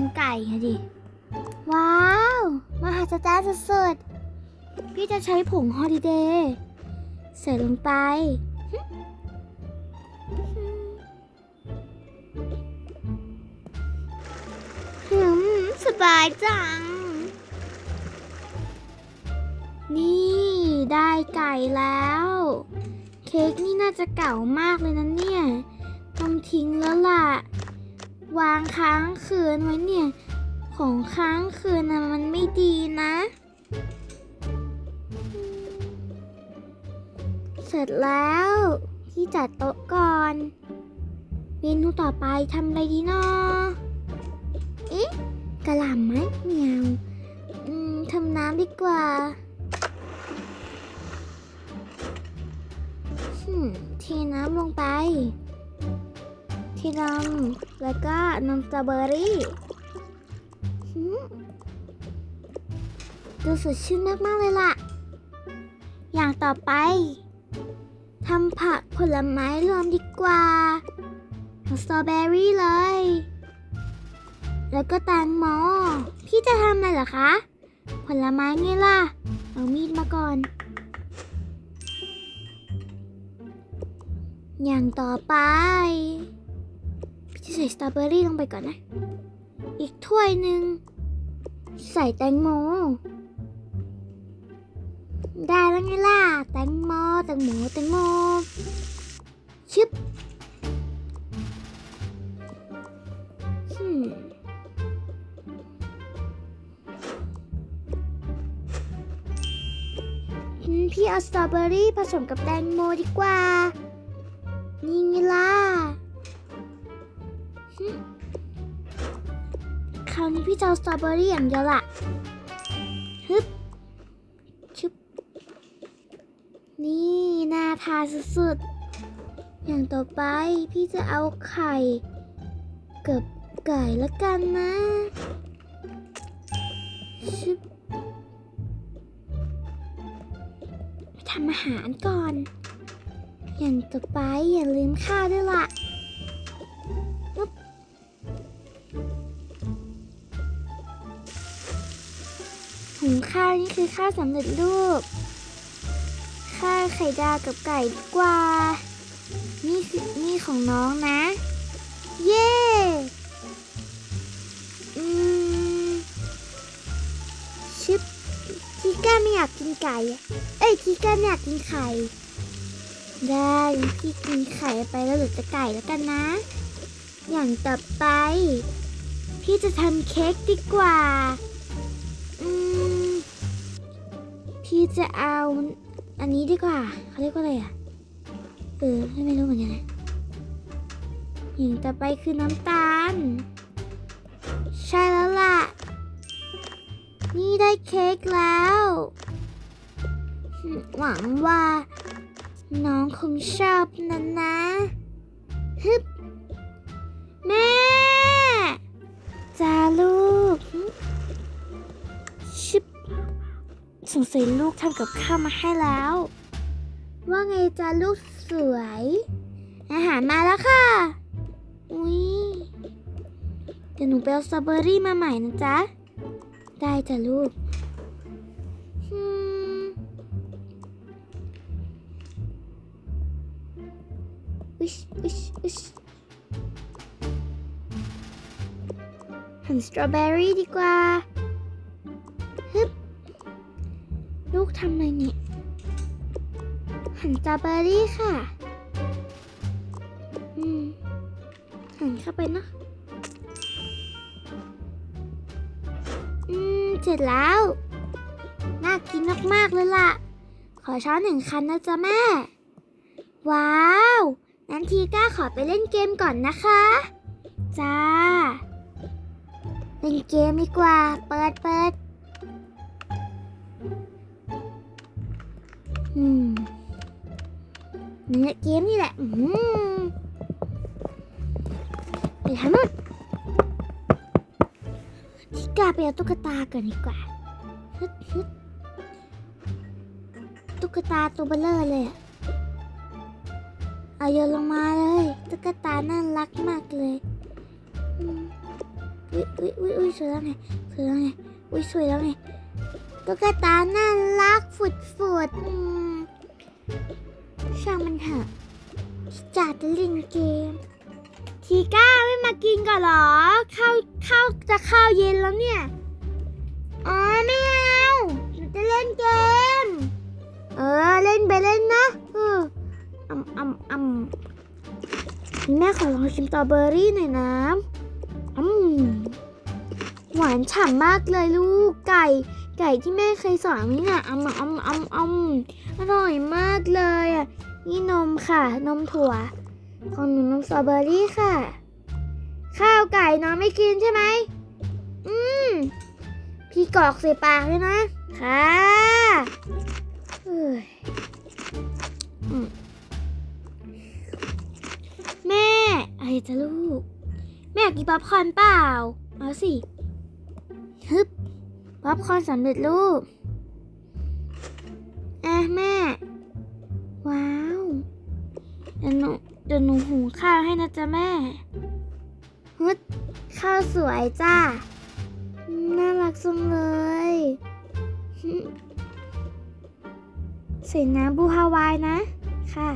ำไก่อะดิ ว้าว มหัศจรรย์สุดๆ พี่จะใช้ผงฮอลิเดย์ใส่ลงไปฮึฮึมสบายจัง นี่ได้ไก่แล้ว เค้กนี่น่าจะเก่ามากเลยนะเนี่ย ต้องทิ้งแล้วล่ะ วางค้างคืนไว้เนี่ย ของค้างคืนนะมันไม่ดีนะ เสร็จแล้วที่จัดโต๊ะก่อน เมนูต่อไปทำอะไรดีเนาะเอ๊ะกระหล่ำไหมเหมียวอืมทำน้ำดีกว่าหืมเทน้ำลงไป ที่นม แล้วก็นมสตรอเบอรี่ดูสดชื่นมากๆเลยล่ะ อย่างต่อไปทำผักผลไม้รวมดีกว่าเอาสตรอเบอรี่เลย แล้วก็แตงโมพี่จะทำอะไรเหรอคะ ผลไม้ไงล่ะ เอามีดมาก่อน อย่างต่อไป จะใส่สตรอเบอรี่ลงไปก่อนนะ อีกถ้วยหนึ่งใส่แตงโม ได้แล้วไงล่ะ แตงโม แตงโม แตงโมชึบ hmm. อืมพี่เอาสตรอเบอรี่ผสมกับแตงโมดีกว่า นี่ไงล่ะ คราวนี้พี่จะเอาสตรอเบอรี่อย่างเดียวล่ะฮึบชึบนี่น่าทานสุดๆ อย่างต่อไปพี่จะเอาไข่กับไก่ละกันนะชึบทำอาหารก่อน อย่างต่อไปอย่าลืมข้าวด้วยล่ะ หุงข้าวนี่คือข้าวสำเร็จรูป ข้าวไข่ดาวกับไก่ดีกว่า นี่คือนี่ของน้องนะ เย้อืมชิปทีก้าไม่อยากกินไก่ เอ้ยทีก้าไม่อยากกินไข่ ได้พี่กินไข่ไปแล้วเหลือแต่ไก่แล้วกันนะ อย่างต่อไป พี่จะทำเค้กดีกว่า จะเอาอันนี้ดีกว่าเขาเรียกว่าอะไรอะเออไม่รู้เหมือนกันนะอย่างต่อไปคือน้ำตาล ใช่แล้วล่ะ นี่ได้เค้กแล้ว หวังว่า น้องคงชอบนะนะฮึบแม่จ้าลูก สงสัยลูกทำกับข้าวมาให้แล้ว ว่าไงจ้าลูกสวย อาหารมาแล้วค่ะ อุ้ยเดี๋ยวหนูไปเอาสตรอเบอรี่มาใหม่นะจ๊ะ ได้จ้ะลูกอืมวิชวิชวิชหั่นสตรอเบอรี่ดีกว่า ทำอะไรเนี่ยหั่นสตรอเบอรี่ค่ะ อืม หั่นเข้าไปเนาะ อืม เสร็จแล้ว น่ากินมาก ๆ เลยล่ะ ขอช้อนหนึ่งคันนะจ๊ะแม่ ว้าวนั้นทีก้าขอไปเล่นเกมก่อนนะคะ จ้า เล่นเกมดีกว่า เปิดเปิด เนี่ยเกมนี่แหละอืมไปทำนู่นทีกาไปเอาตุ๊กตาก่อนดีกว่าฮึดฮึดตุ๊กตาตัวเบลเลอร์เลยอะเอาโยนลงมาเลย ตุ๊กตาน่ารักมากเลยอุ้ยอุ้ยอุ้ยอุ้ยสวยแล้วไงสวยแล้วไงอุ้ยสวยแล้วไงตุ๊กตาน่ารักฝุดฝุดอืม ช่างมันเถอะจ่าจะเล่นเกม ทีก้าไม่มากินก่อนหรอ ข้าวข้าวจะข้าวเย็นแล้วเนี่ย อ๋อไม่เอาหนูจะเล่นเกม เออเล่นไปเล่นนะเอออ่ำอ่ำอ่ำแม่ขอลองชิมสตรอเบอรี่หน่อยนะอืมหวานฉ่ำมากเลยลูกไก่ ไก่ที่แม่เคยสอนนี่นะอ่ำอ่ำอ่ำอ่ำ อร่อยมากเลยอะนี่นมค่ะ นมถั่ว ของหนูนมสตรอเบอรี่ค่ะ ข้าวไก่น้องไม่กินใช่ไหมอืม พี่กรอกใส่ปากเลยนะ ค่ะเอ้ยอืมแม่อะไรจะลูก แม่อยากกินป๊อปคอร์นเปล่า เอาสิฮึบป๊อปคอร์นสำเร็จรูป แม่ ว้าวเดี๋ยวหนูเดี๋ยวหนูหุงข้าวให้นะจ๊ะแม่ฮึดข้าวสวยจ้าน่ารักจังเลยใส่น้ำบูฮาวายนะ ค่ะ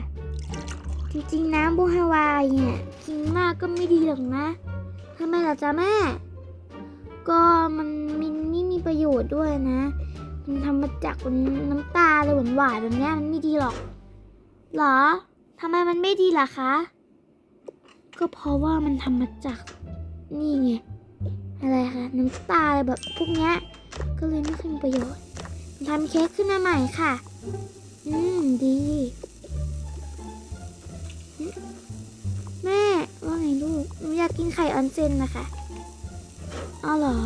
จริงๆ น้ำบูฮาวายเนี่ยกินมากก็ไม่ดีหรอกนะทำไมล่ะจ๊ะแม่ ก็มันมินนี่มีประโยชน์ด้วยนะ มันทำมาจากน้ำตาเลยหวานๆแบบนี้มันไม่ดีหรอก หรอทำไมมันไม่ดีล่ะคะ ก็เพราะว่ามันทำมาจากนี่ไงอะไรคะน้ำตาอะไรแบบพวกนี้ก็เลยไม่ค่อยมีประโยชน์ทำเค้กขึ้นมาใหม่ค่ะ อืมดีแม่ว่าไงลูกหนูอยากกินไข่ออนเซนนะคะเอเหรอ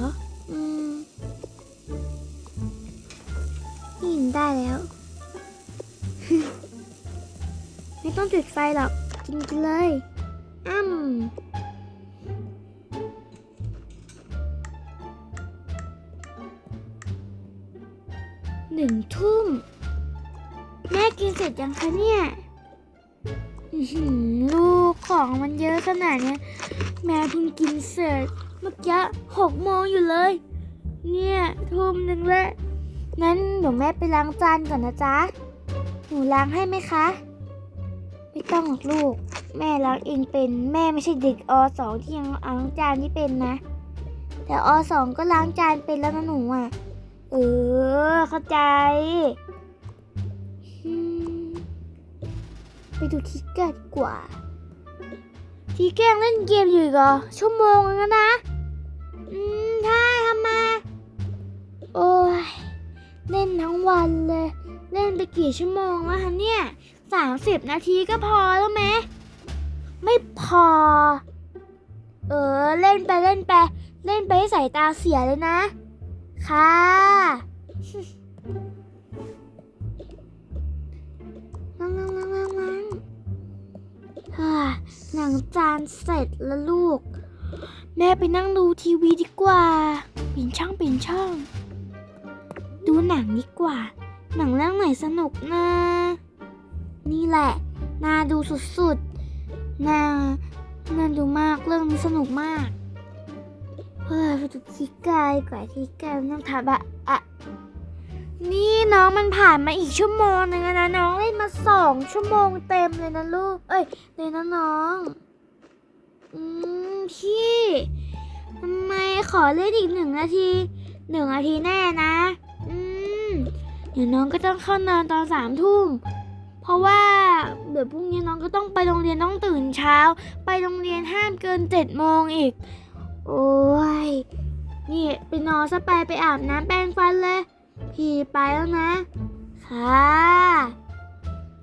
จุดไฟหรอก กินกันเลยอ้ำหนึ่งทุ่ม แม่กินเสร็จยังคะเนี่ยอื้อหือลูกของมันเยอะขนาดเนี้ยแม่เพิ่งกินเสร็จเมื่อกี้หกโมงอยู่เลย เนี่ยทุ่มหนึ่งแล้วงั้นเดี๋ยวแม่ไปล้างจานก่อนนะจ๊ะ หนูล้างให้ไหมคะ ไม่ต้องลูก แม่ล้างเองเป็นแม่ไม่ใช่เด็กอสองที่ยังล้างจานนี่เป็นนะ แต่อสองก็ล้างจานเป็นแล้วนะหนูอะ เออ เข้าใจ ไปดูทิกเกอร์ดีกว่า ทีแกงเล่นเกมอยู่กเหรอชั่วโมงงแล้วนะ อืมใช่ทำมา โอ้ยเล่นทั้งวันเลย เล่นไปกี่ชั่วโมงแล้วฮะเนี่ย สามสิบนาทีก็พอแล้วไหมไม่พอ เออ เล่นไปเล่นไป เล่นไปให้สายตาเสียเลยนะ ค่ะ นั่งนั่งนั่งนั่งนั่งฮ่าหนังจานเสร็จแล้วลูก แม่ไปนั่งดูทีวีดีกว่าเปลี่ยนช่องเปลี่ยนช่อง ดูหนังดีกว่า หนังเรื่องไหนสนุกนะ นี่แหละ น่าดูสุดๆ น่า น่าดูมาก เรื่องนี้สนุกมาก เฮ้ยไปดูที่กายกว่าทีกายน้ำทาบะอะนี่น้องมันผ่านมาอีกชั่วโมงนึงแล้วนะน้องเล่นมาสองชั่วโมงเต็มเลยนะลูก เอ้ยเลยนะน้อง อืมพี่ทำไมขอเล่นอีกหนึ่งนาทีหนึ่งนาทีแน่นะ อืมเดี๋ยวน้องก็ต้องเข้านอนตอนสามทุ่ม เพราะว่าเดี๋ยวพรุ่งนี้น้องก็ต้องไปโรงเรียนต้องตื่นเช้า ไปโรงเรียนห้ามเกินเจ็ดโมงอีก โอ้ย นี่ไปนอนซะไปไปอาบน้ำแปรงฟันเลย พี่ไปแล้วนะ ค่ะ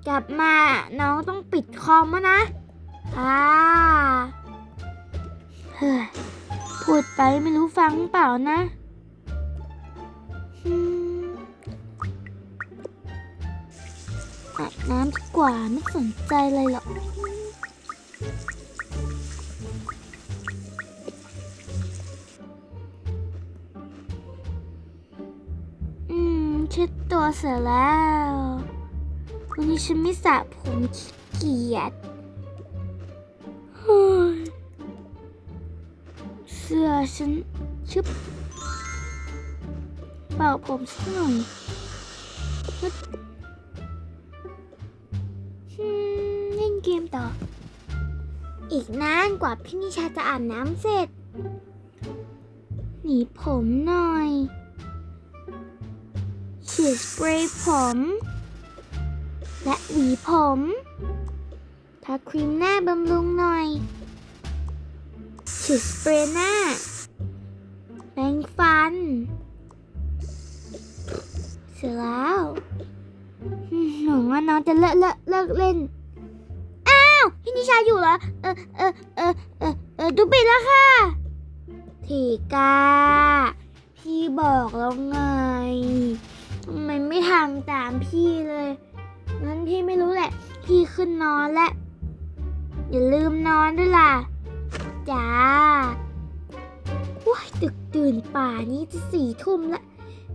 กลับมาน้องต้องปิดคอมแล้วนะ ค่ะเฮ้ยพูดไปไม่รู้ฟังเปล่านะอื อาบน้ำดีกว่าไม่สนใจเลยหรอกอืมเช็ดตัวเสร็จแล้ว วันนี้ฉันไม่สระผมขี้เกียจเสื้อฉันชึบเป่าผมสักหน่อย ต่อ อีกนานกว่าพี่นิชาจะอาบน้ำเสร็จ หนีผมหน่อยฉีดสเปรย์ผม และหวีผมทาครีมหน้าบำรุงหน่อยฉีดสเปรย์หน้าแปรงฟัน เสร็จแล้วหนูว่าน้องจะเลิกเลิกเลิกเล่น พี่นิชาอยู่เหรอ เออเออเออเออเออดูปิดแล้วค่ะทีกาพี่บอกแล้วไงทำไมไม่ทำตามพี่เลยงั้นพี่ไม่รู้แหละ พี่ขึ้นนอนแล้วอย่าลืมนอนด้วยล่ะจ้าว้ายตึกตื่นป่านี้จะสี่ทุ่มละ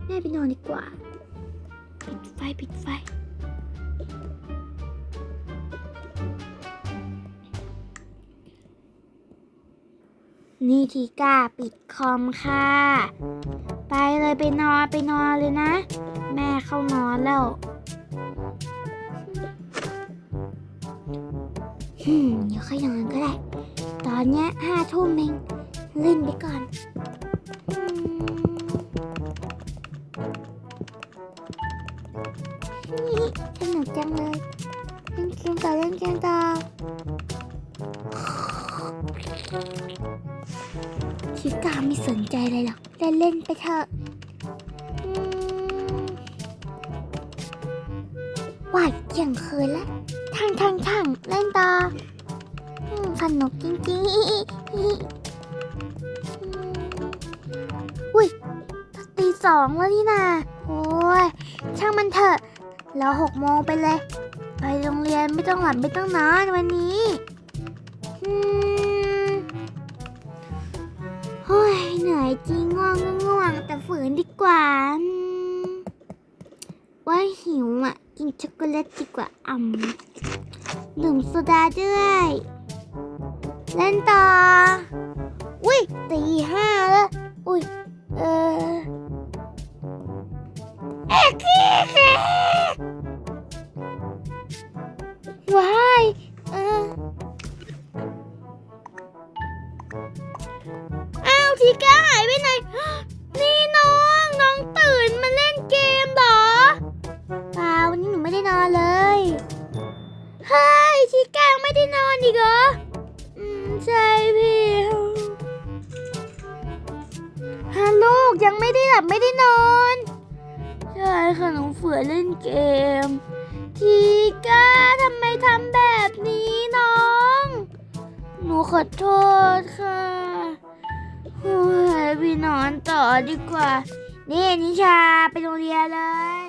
แม่ไปนอนดีกว่า ปิดไฟปิดไฟ นี่ทีกาปิดคอมค่ะ ไปเลยไปนอนไปนอนเลยนะ แม่เข้านอนแล้วฮึมเดี๋ยวค่อยนอนก็ได้ ตอนเนี้ยห้าทุ่มเองเล่นไปก่อนนี่สนุกจังเลยเล่นเกมต่อเล่นเกมต่อ ชิกาไม่สนใจเลยหรอกเล่นเล่นไปเถอะว่าเที่ยงคืนแล้วช่างช่างช่างเล่นต่อสนุกจริงๆอุ้ยตีสองแล้วนี่นาโอ้ยช่างมันเถอะแล้วหกโมงไปเลย ไปโรงเรียนไม่ต้องหลับไม่ต้องนอนวันนี้อืม อยจริงง่วงก็ง่วงแต่ฝืนดีกว่า ว่าหิวอะ กินช็อกโกแลตดีกว่าอ่ำดื่มโซดาด้วย เล่นต่อ อุ้ยตีห้าแล้วอุ้ย เออเอ๊ะเอ๊ะเอ๊ะว้าย ค่ะน้องเฟือเล่นเกม ทีก้าทำไมทำแบบนี้น้อง หนูขอโทษค่ะโอ้ยพี่นอนต่อดีกว่า นี่นิชาไปโรงเรียนเลย